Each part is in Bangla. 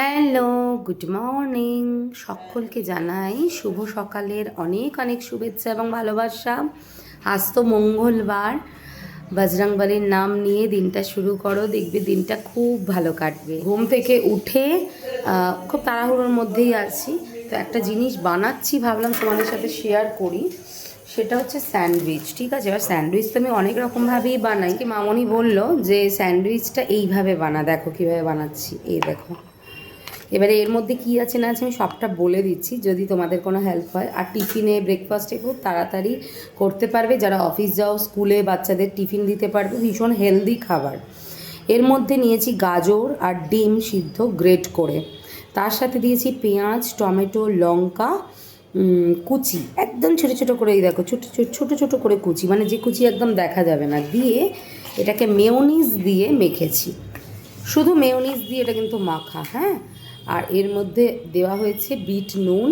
Hello, good morning. সকলকে জানাই শুভ সকালের অনেক অনেক শুভেচ্ছা এবং ভালোবাসা। আজ তো মঙ্গলবার। বজরংবলীর নাম নিয়ে দিনটা শুরু করো, দেখবে দিনটা খুব ভালো কাটবে। ঘুম থেকে উঠে খুব তাড়াহুড়োর মধ্যেই আছি। তো একটা জিনিস বানাচ্ছি, ভাবলাম তোমাদের সাথে শেয়ার করি। সেটা হচ্ছে স্যান্ডউইচ, ঠিক আছে? এবার স্যান্ডউইচ তো আমি অনেক রকমভাবেই বানাই। কি মামনি বলল যে স্যান্ডউইচটা এইভাবে বানা, দেখো কীভাবে বানাচ্ছি। এই দেখো। এবারে এর মধ্যে কি আছে না আছে আমি সবটা বলে দিচ্ছি, যদি তোমাদের কোনো হেল্প হয়। আর টিফিনে ব্রেকফাস্টে খুব তাড়াতাড়ি করতে পারবে, যারা অফিস যাও স্কুলে বাচ্চাদের টিফিন দিতে পারবে, ভীষণ হেলদি খাবার। এর মধ্যে নিয়েছি গাজর আর ডিম সিদ্ধ গ্রেট করে। তার সাথে দিয়েছি পেঁয়াজ, টমেটো, লঙ্কা কুচি। একদম ছোটো ছোটো করে এই দেখো, ছোটো ছোটো ছোটো করে কুচি মানে যে কুচি একদম দেখা যাবে না। দিয়ে এটাকে মেয়োনিজ দিয়ে মেখেছি। শুধু মেয়োনিজ দিয়ে এটা কিন্তু মাখা হ্যাঁ? আর এর মধ্যে দেওয়া হয়েছে বিট নুন,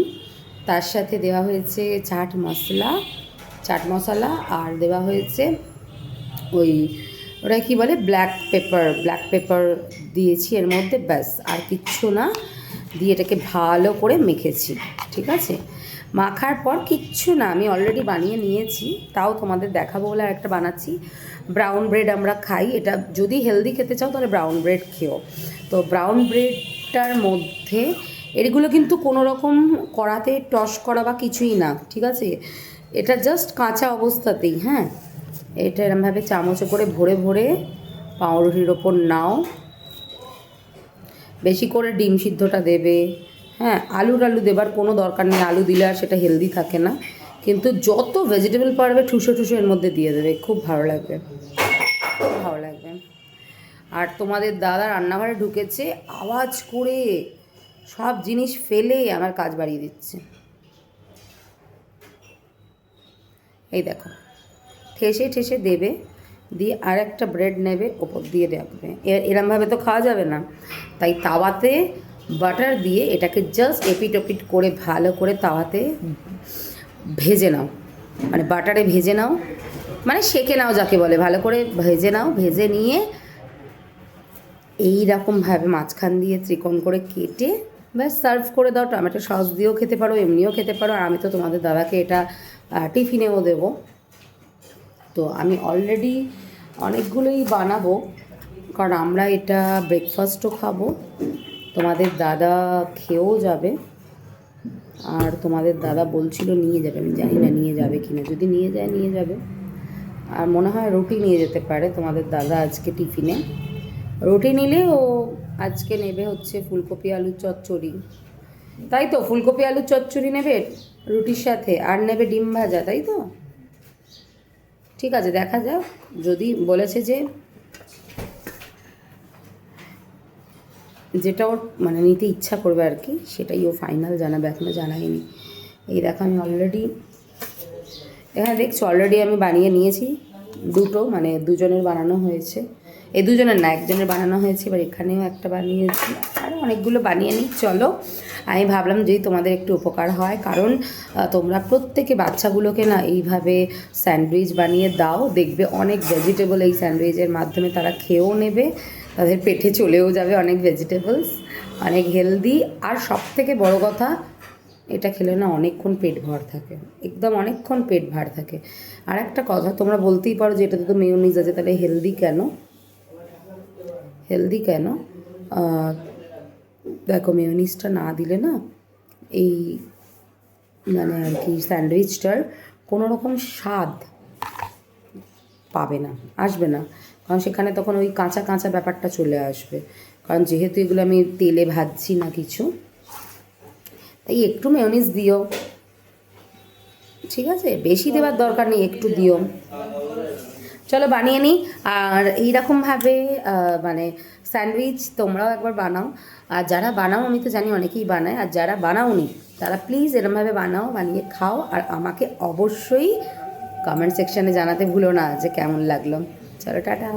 তার সাথে দেওয়া হয়েছে চাট মশলা চাট মশলা আর দেওয়া হয়েছে ওই ওরা কি বলে? ব্ল্যাক পেপার ব্ল্যাক পেপার দিয়েছি এর মধ্যে, ব্যাস, আর কিচ্ছু না। দিয়ে এটাকে ভালো করে মেখেছি, ঠিক আছে? মাখার পর কিচ্ছু না, আমি অলরেডি বানিয়ে নিয়েছি, তাও তোমাদের দেখাবো বলে আরেকটা বানাচ্ছি। ব্রাউন ব্রেড আমরা খাই, এটা যদি হেলদি খেতে চাও তাহলে ব্রাউন ব্রেড খেও। তো ব্রাউন ব্রেডটার মধ্যে। এগুলো কিন্তু কোনো রকম কড়াতে টস করা বা কিছুই না, ঠিক আছে? এটা জাস্ট কাঁচা অবস্থাতেই হ্যাঁ? এটা এরমভাবে চামচে করে ভরে ভরে পাউরুটির ওপর নাও। বেশি করে ডিম সিদ্ধটা দেবে হ্যাঁ? আলু টালু দেবার কোনো দরকার নেই, আলু দিলে আর সেটা হেলদি থাকে না। কিন্তু যত ভেজিটেবল পারবে, ঠুসো ঠুসো এর মধ্যে দিয়ে দেবে, খুব ভালো লাগবে। খুব ভালো লাগবে। আর তোমাদের দাদা রান্নাঘরে ঢুকেছে, আওয়াজ করে সব জিনিস ফেলে আমার কাজ বাড়িয়ে দিচ্ছে। এই দেখো, ঠেসে ঠেসে দেবে, দিয়ে আর একটা ব্রেড নেবে, ওপর দিয়ে রাখবে। এরমভাবে তো খাওয়া যাবে না। তাই তাওয়াতে বাটার দিয়ে এটাকে জাস্ট এপিট ওপিট করে ভালো করে তাওয়াতে ভেজে নাও। মানে বাটারে ভেজে নাও মানে সেকে নাও যাকে বলে, ভালো করে ভেজে নাও, ভেজে নিয়ে এই রকমভাবে মাঝখান দিয়ে ত্রিকোণ করে কেটে ব্যাস সার্ভ করে দাও, টমেটো সস দিয়েও খেতে পারো, এমনিও খেতে পারো, আর আমি তো তোমাদের দাদাকে এটা টিফিনেও দেবো। তো আমি অলরেডি অনেকগুলোই বানাবো, কারণ আমরা এটা ব্রেকফাস্টও খাব। তোমাদের দাদা খেয়েও যাবে, আর তোমাদের দাদা বলছিল নিয়ে যাবে, আমি জানি না নিয়ে যাবে কি না যদি নিয়ে যায় নিয়ে যাবে। আর মনে হয় রুটি নিয়ে যেতে পারে তোমাদের দাদা আজকে টিফিনে। রুটি নিলে ও আজকে নেবে হচ্ছে ফুলকপি আলুর চচ্চড়ি। তাই তো? ফুলকপি আলুর চচ্চড়ি নেবে রুটির সাথে, আর নেবে ডিম ভাজা, তাই তো? ঠিক আছে, দেখা যাক। যদি বলেছে যে যেটা ওর মানে নিতে ইচ্ছা করবে আর কি, সেটাই ও ফাইনাল জানাবে এখনও জানায়নি। এই দেখো, আমি অলরেডি এখানে দেখছ অলরেডি আমি বানিয়ে নিয়েছি দুটো মানে দুজনের বানানো হয়েছে। এই দুজনের না, একজনের বানানো হয়েছে, এবার এখানেও একটা বানিয়েছি। আর অনেকগুলো বানিয়ে নিই, চলো। আমি ভাবলাম যদি তোমাদের একটু উপকার হয়, কারণ তোমরা প্রত্যেকে বাচ্চাগুলোকে না এইভাবে স্যান্ডউইচ বানিয়ে দাও, দেখবে অনেক ভেজিটেবল এই স্যান্ডউইচের মাধ্যমে তারা খেয়েও নেবে, তাদের পেটে চলেও যাবে অনেক ভেজিটেবলস, অনেক হেলদি। আর সব থেকে বড় কথা, এটা খেলে না অনেকক্ষণ পেট ভর থাকে, একদম অনেকক্ষণ পেট ভার থাকে। আর একটা কথা, তোমরা বলতেই পারো যে এটাতে তো মেয়োনিজ আছে, তাহলে হেলদি কেন? হেলদি কেন? দেখো মেয়োনিজটা না দিলে না এই মানে আর কি স্যান্ডউইচটার কোনো রকম স্বাদ পাবে না, আসবে না। কারণ সেখানে তখন ওই কাঁচা কাঁচা ব্যাপারটা চলে আসবে। কারণ যেহেতু এগুলো আমি তেলে ভাজছি না কিছু, তাই একটু মেয়নিজ দিও। ঠিক আছে? বেশি দেওয়ার দরকার নেই, একটু দিও। চলো বানিয়ে নিই আর এইরকমভাবে মানে স্যান্ডউইচ তোমরাও একবার বানাও। আর যারা বানাও, আমি তো জানি অনেকেই বানায়, আর যারা বানাও নি, তারা প্লিজ এরমভাবে বানাও, বানিয়ে খাও। আর আমাকে অবশ্যই কমেন্ট সেকশানে জানাতে ভুলো না যে কেমন লাগল। চলো, টাটা।